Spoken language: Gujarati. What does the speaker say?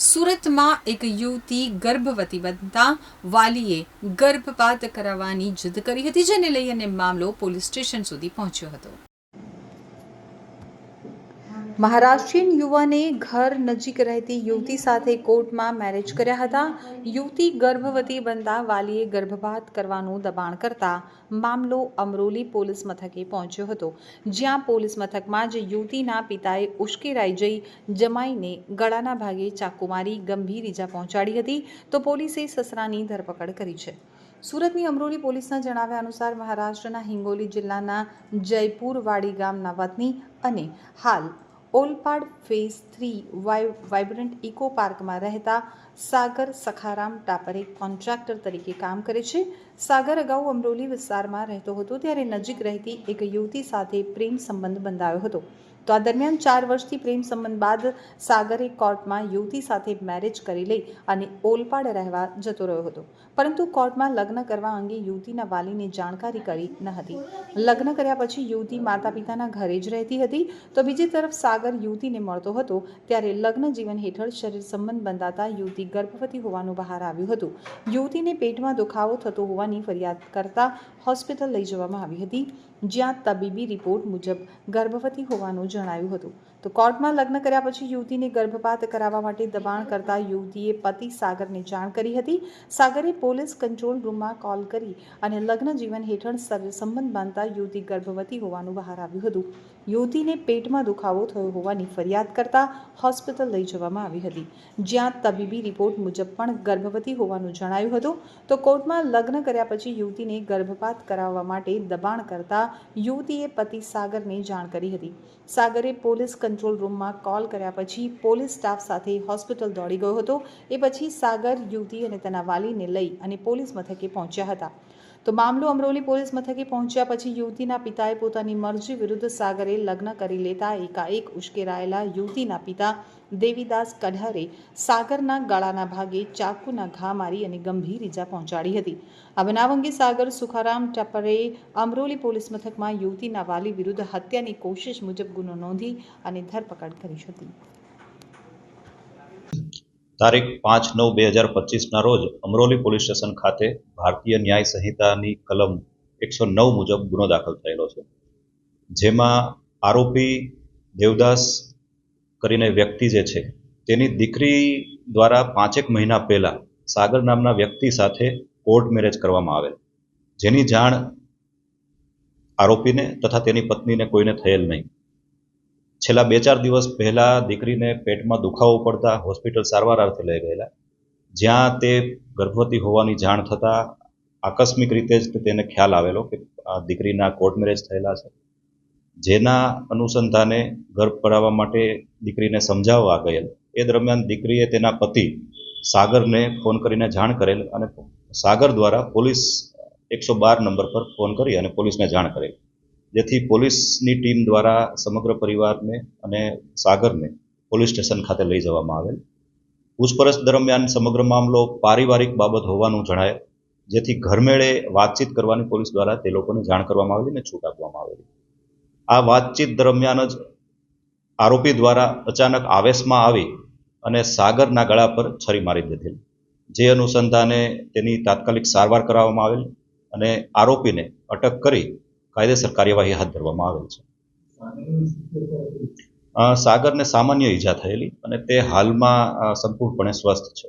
સુરતમાં એક યુવતી ગર્ભવતી બનતા વાલીએ ગર્ભપાત કરાવવાની જીદ કરી હતી, જેને લઈ અને મામલો પોલીસ સ્ટેશન સુધી પહોંચ્યો હતો. મહારાષ્ટ્રીયન યુવાને ઘર નજીક રહેતી યુવતી સાથે કોર્ટમાં મેરેજ કર્યા હતા. યુવતી ગર્ભવતી બનતા વાલીએ ગર્ભપાત કરવાનું દબાણ કરતા મામલો અમરોલી પોલીસ મથકે પહોંચ્યો હતો. જ્યાં પોલીસ મથકમાં જ યુવતીના પિતાએ ઉશ્કેરાઈ જઈ જમાઈને ગળાના ભાગે ચાકુ મારી ગંભીર ઈજા પહોંચાડી હતી તો પોલીસે સસરાની ધરપકડ કરી છે. સુરતની અમરોલી પોલીસના જણાવ્યા અનુસાર મહારાષ્ટ્રના હિંગોલી જિલ્લાના જયપુરવાડી ગામના વતની અને હાલ Olpad phase three vibrant eco પાર્કમાં રહેતા સાગર સખારામ ટાપરે કોન્ટ્રાક્ટર તરીકે કામ કરે છે. સાગર અગાઉ અમરોલી વિસ્તારમાં રહેતો હતો, ત્યારે નજીક રહેતી એક યુવતી સાથે પ્રેમ સંબંધ બંધાયો હતો. તો આ દરમિયાન ચાર વર્ષથી પ્રેમ સંબંધ બાદ સાગરે કોર્ટમાં યુવતી સાથે મેરેજ કરી લઈ અને ઓલપાડ રહેવા જતો રહ્યો હતો. પરંતુ કોર્ટમાં લગ્ન કરવા અંગે યુવતીના વાલીને જાણકારી કરી ન હતી. લગ્ન કર્યા પછી યુવતી માતા પિતાના ઘરે જ રહેતી હતી. તો બીજી તરફ સાગર યુવતીને મળતો હતો ત્યારે લગ્ન જીવન હેઠળ શરીર સંબંધ બંધાતા યુવતી ગર્ભવતી હોવાનું બહાર આવ્યું હતું. યુવતીને પેટમાં દુખાવો થતો હોવાની ફરિયાદ કરતા હોસ્પિટલ લઈ જવામાં આવી હતી. જ્યાં તબીબી રિપોર્ટ મુજબ ગર્ભવતી હોવાનું જણાયું હતું. તો કોર્ટમાં લગ્ન કર્યા પછી યુવતીને ગર્ભપાત કરાવવા માટે દબાણ કરતા યુવતીએ પતિ સાગરને જાણ કરી હતી. સાગરે પોલીસ કંટ્રોલ રૂમમાં કોલ કરી અને લગ્ન જીવન હેઠળ સંબંધ બાંધતા યુવતી ગર્ભવતી હોવાનું બહાર આવ્યું હતું. યુવતીને પેટમાં દુખાવો થયો હોવાની ફરિયાદ કરતા હોસ્પિટલ લઈ જવામાં આવી હતી. જ્યાં તબીબી રિપોર્ટ મુજબ પણ ગર્ભવતી હોવાનું જણાયું હતું. તો કોર્ટમાં લગ્ન કર્યા પછી યુવતીને ગર્ભપાત કરાવવા માટે દબાણ કરતા યુવતીએ પતિ સાગરને જાણ કરી હતી. સાગરે પોલીસ કંટ્રોલ રૂમમાં કોલ કર્યા પછી પોલીસ સ્ટાફ સાથે હોસ્પિટલ દોડી ગયો હતો. એ પછી સાગર, યુવતી અને તેના વાલીને લઈ અને પોલીસ મથકે પહોંચ્યા હતા. તો મામલો અમરોલી પોલીસ મથકે પહોંચ્યા પછી યુવતીના પિતાએ પોતાની મરજી વિરુદ્ધ સાગરે લગ્ન કરી લેતા એકાએક ઉશ્કેરાયેલા યુવતીના પિતા દેવીદાસ કઢારે સાગરના ગળાના ભાગે ચાકુના ઘા મારી અને ગંભીર ઈજા પહોંચાડી હતી. આ બનાવ અંગે સાગર સુખારામ ટપરે અમરોલી પોલીસ મથકમાં યુવતીના વાલી વિરુદ્ધ હત્યાની કોશિશ મુજબ ગુનો નોંધી અને ધરપકડ કરી હતી. તારીખ પાંચ નવ બે હજાર પચીસના રોજ અમરોલી પોલીસ સ્ટેશન ખાતે ભારતીય ન્યાય સંહિતાની કલમ એકસો નવ મુજબ ગુનો દાખલ થયેલો છે. જેમાં આરોપી દેવદાસ કરીને વ્યક્તિ જે છે, તેની દીકરી દ્વારા પાંચેક મહિના પહેલાં સાગર નામના વ્યક્તિ સાથે કોર્ટ મેરેજ કરવામાં આવેલ. જેની જાણ આરોપીને તથા તેની પત્નીને કોઈને થયેલ નહીં. છેલ્લા બે ચાર દિવસ પહેલાં દીકરીને પેટમાં દુખાવો પડતા હોસ્પિટલ સારવાર અર્થે લઈ ગયેલા. જ્યાં તે ગર્ભવતી હોવાની જાણ થતાં આકસ્મિક રીતે જ તેને ખ્યાલ આવેલો કે આ દીકરીના કોર્ટ મેરેજ થયેલા છે. જેના અનુસંધાને ગર્ભ પડાવવા માટે દીકરીને સમજાવવા ગયેલ. એ દરમિયાન દીકરીએ તેના પતિ સાગરને ફોન કરીને જાણ કરેલ અને સાગર દ્વારા પોલીસ એકસો બાર નંબર પર ફોન કરી અને પોલીસને જાણ કરેલ. જેથી પોલીસની ટીમ દ્વારા સમગ્ર પરિવારને અને સાગરને પોલીસ સ્ટેશન ખાતે લઈ જવામાં આવેલ. પૂછપરછ દરમિયાન સમગ્ર મામલો પારિવારિક બાબત હોવાનું જણાય, જેથી ઘરમેળે વાતચીત કરવાની પોલીસ દ્વારા તે લોકોને જાણ કરવામાં આવેલી અને છૂટ આપવામાં આવેલી. આ વાતચીત દરમિયાન જ આરોપી દ્વારા અચાનક આવેશમાં આવી અને સાગરના ગળા પર છરી મારી દીધેલ. જે અનુસંધાને તેની તાત્કાલિક સારવાર કરાવવામાં આવેલ અને આરોપીને અટક કરી કાયદેસર કાર્યવાહી હાથ ધરવામાં આવેલ છે. સાગરને સામાન્ય ઈજા થયેલી અને તે હાલમાં સંપૂર્ણપણે સ્વસ્થ છે.